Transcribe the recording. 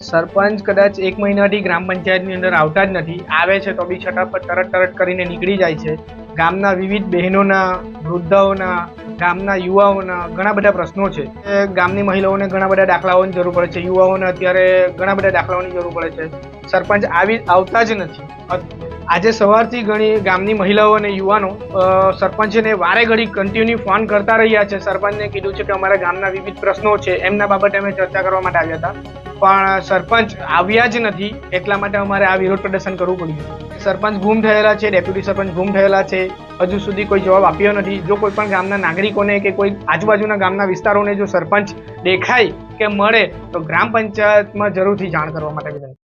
સરપંચ કદાચ એક મહિનાથી ગ્રામ પંચાયતની અંદર આવતા જ નથી, આવે છે તો બી છતાં પર તરત તરત કરીને નીકળી જાય છે. ગામના વિવિધ બહેનોના, વૃદ્ધાઓના, ગામના યુવાઓના ઘણા બધા પ્રશ્નો છે. ગામની મહિલાઓને ઘણા બધા દાખલાઓની જરૂર પડે છે, યુવાઓને અત્યારે ઘણા બધા દાખલાઓની જરૂર પડે છે. સરપંચ આવી, આવતા જ નથી. આજે સવારથી ઘણી ગામની મહિલાઓ અને યુવાનો સરપંચને વારે ઘડી કન્ટિન્યુ ફોન કરતા રહ્યા છે. સરપંચને કીધું છે કે અમારા ગામના વિવિધ પ્રશ્નો છે. એમના બાબતે અમે ચર્ચા કરવા માટે આવ્યા હતા. પણ સરપંચ આવ્યા જ નથી. એટલા માટે અમારે આ વિરોધ પ્રદર્શન કરવું પડ્યું. સરપંચ ગુમ થયેલા છે, ડેપ્યુટી સરપંચ ગુમ થયેલા છે. હજુ સુધી કોઈ જવાબ આપ્યો નથી. જો કોઈ પણ ગામના નાગરિકોને કે કોઈ આજુબાજુના ગામના વિસ્તારોને જો સરપંચ દેખાય કે મળે, તો ગ્રામ પંચાયતમાં જરૂરથી જાણ કરવા માટે વિનંતી.